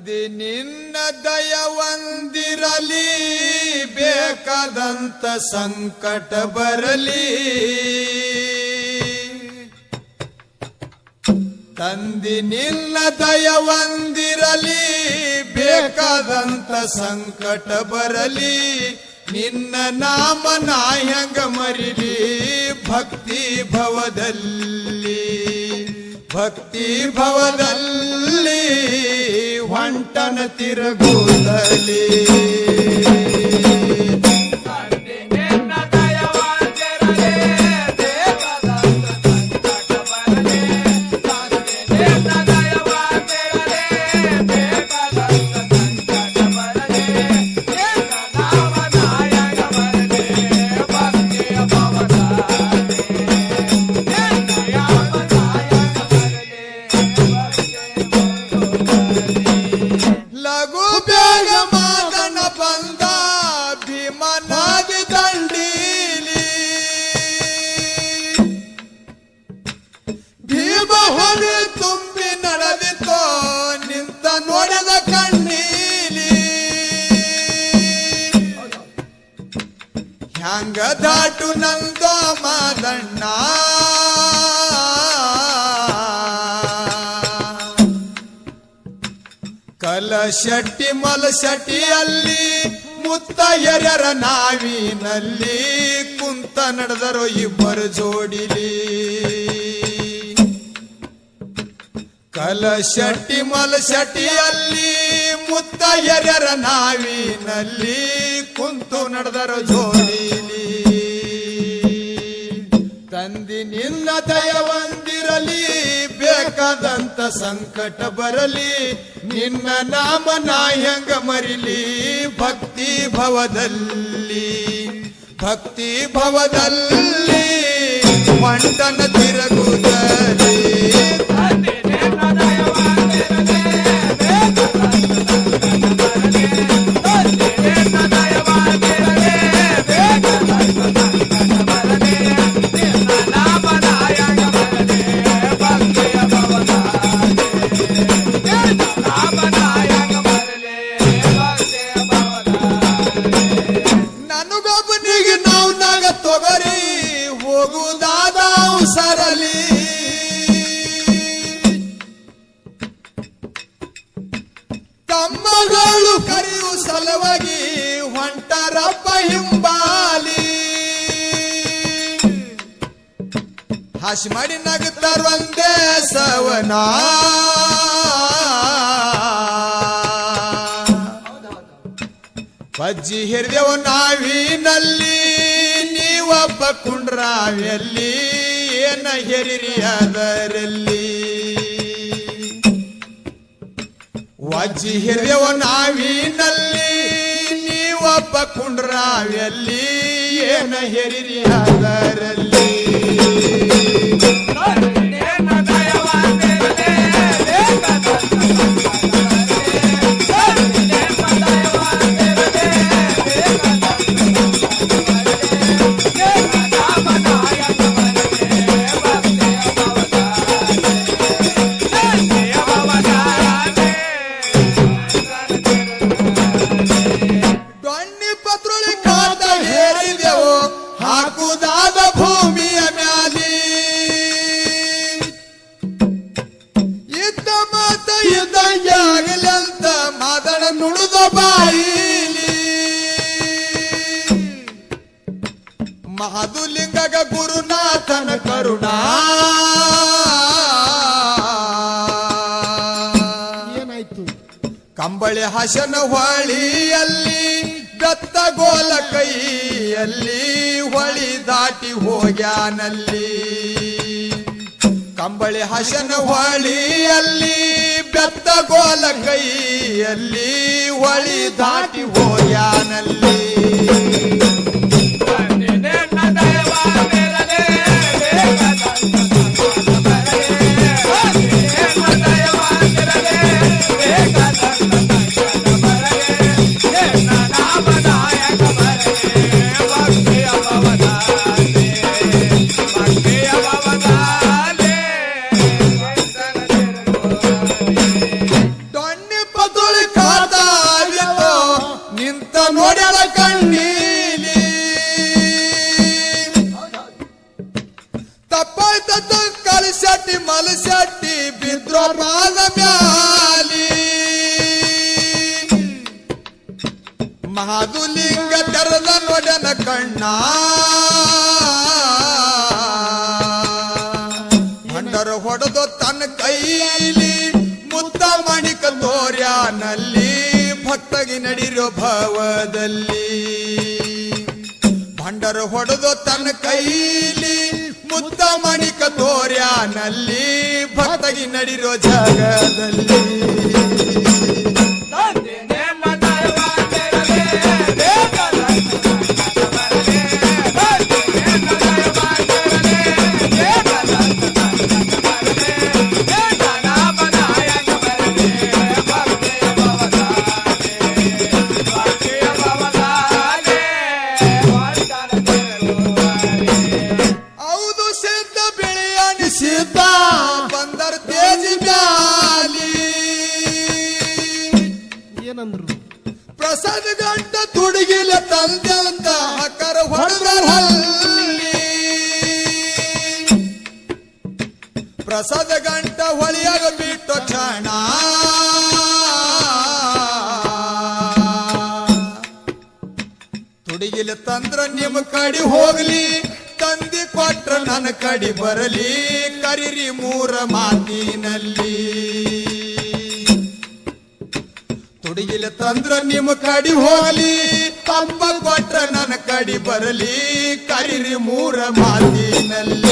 ತಂದೆ ನಿನ್ನ ದಯವಂದಿರಲಿ ಬೇಕಾದಂತ ಸಂಕಟ ಬರಲಿ. ತಂದಿ ನಿನ್ನ ದಯವಂದಿರಲಿ ಬೇಕಾದಂತ ಸಂಕಟ ಬರಲಿ. ನಿನ್ನ ನಾಮ ನಾಯಂಗ ಮರಿಲಿ, ಭಕ್ತಿ ಭವದಲ್ಲಿ. ಭಕ್ತಿ ಭವದಲ್ಲಿ. ಹೊಂಟನ ತಿರುಗುತ್ತಲಿ? ಹೊರೆ ತುಂಬಿ ನಡೆದಿತೋ ನಿಂತ ನೋಡದ ಕಣ್ಣೀಲಿ. ಹ್ಯಾಂಗ ದಾಟು ನಂದ ಮಾದಣ್ಣ. ಕಲಶಟ್ಟಿ ಮಲಶಟ್ಟಿಯಲ್ಲಿ ಮುತ್ತ ಮುತ್ತಯ್ಯರ ನಾವಿನಲ್ಲಿ, ಕುಂತ ನಡೆದರೋ ಇಬ್ಬರು ಜೋಡಿಲಿ. ಕಲಶಟ್ಟಿ ಮಲಶಟ್ಟಿಯಲ್ಲಿ ಮುತ್ತ ಎರ್ಯರ ನಾವಿನಲ್ಲಿ ಕುಂತು ನಡೆದರು ಜೋಡಿಲಿ. ತಂದಿ ನಿನ್ನ ದಯವಂದಿರಲಿ ಬೇಕಾದಂತ ಸಂಕಟ ಬರಲಿ, ನಿನ್ನ ನಾಮ ನಾಯಂಗ ಮರಿಲಿ, ಭಕ್ತಿ ಭವದಲ್ಲಿ. ಭಕ್ತಿ ಭವದಲ್ಲಿ ಮಂಡನ ಹೋಗುದಾದ ಸರಲಿ ತಮ್ಮಗಳು ಕರೆಯು ಸಲವಾಗಿ ಹೊಂಟರಪ್ಪ ಹಿಂಬಾಲಿ. ಹಾಸಿ ಮಾಡಿ ನಗುತ್ತಾರೊಂದೇ ಸವನ. ಬಜ್ಜಿ ಹಿರಿದೆವು ನಾವಿನಲ್ಲಿ. ನೀವೊಬ್ಬ ಕುಂಡ್ರಾವಿಯಲ್ಲಿ ಏನ ಹೆರಿರಿ ಅದರಲ್ಲಿ? ವಜ್ಜಿ ಹಿರಿಯವ ನಾವಿನಲ್ಲಿ ನೀವೊಬ್ಬ ಕುಂಡ್ರಾವಿಯಲ್ಲಿ ಏನ ಹೆರಿರಿ ಅದರಲ್ಲಿ? ಹಾಕುದಾದ ಭೂಮಿಯ ಮ್ಯಾಲಿ. ಇದ್ದ ಮಾತ ಇದ್ದಂಗೆ ಆಗಲಂತ ಮಾದಣ ನುಡಿದ ಬಾಯಿಲಿ. ಮಹಾದುಲಿಂಗಗ ಗುರುನಾಥನ ಕರುಣಾ. ಏನಾಯ್ತು? ಕಂಬಳಿ ಹಸನ ಹೊಳಿಯಲ್ಲಿ ದಾಟಿ ಹೋಗ್ಯಾನಲ್ಲಿ. ಕಂಬಳಿ ಹಸನ ಹೊಳಿಯಲ್ಲಿ ಬೆತ್ತ ಗೋಲ ಕೈಯಲ್ಲಿ ಹೊಳಿ ದಾಟಿ ಹೋಗ್ಯಾನಲ್ಲಿ. ಮಹಾದುಲಿಂಗ ತೆರೆದ ನೊಡನ ಕಣ್ಣ. ಭಂಡರು ಹೊಡೆದು ತನ್ನ ಕೈಲಿ ಮುತ್ತ ಮಣಿಕ ತೋರ್ಯಾನಲ್ಲಿ, ಭಕ್ತಗಿ ನಡಿರೋ ಭಾವದಲ್ಲಿ. ಭಂಡರು ಹೊಡೆದು ತನ್ನ ಕೈಲಿ ಮುತ್ತ ಮಣಿಕ ತೋರ್ಯಾನಲ್ಲಿ, ಭಕ್ತಗಿ ನಡಿರೋ ಜಾಗದಲ್ಲಿ. ಗಂಟ ತುಡುಗಿಲ ತಂದೆ ಅಂತ ಹಕ್ಕರ ಹೊಡೆದಲ್ಲಿ ಪ್ರಸಾದ ಗಂಟ ಹೊಳಿಯಾಗ ಬಿಟ್ಟು ಕ್ಷಣ. ತುಡಿಗಿಲ ತಂದ್ರ ನಿಮ್ಮ ಕಡೆ ಹೋಗ್ಲಿ, ತಂದಿ ಕೊಟ್ರ ನನ್ನ ಕಡಿ ಬರಲಿ, ಕರಿರಿ ಮೂರ ಮಾತಿನಲ್ಲಿ. ತುಡಿಗಿಲ ತಂದ್ರ ನಿಮ್ ಕಡಿ ಹೋಲಿ ತಂಬ ಕೊಟ್ರ ನನ್ನ ಕಡಿ ಬರಲಿ ಕರಿರಿ ಮೂರ ಮಾತಿನಲ್ಲಿ.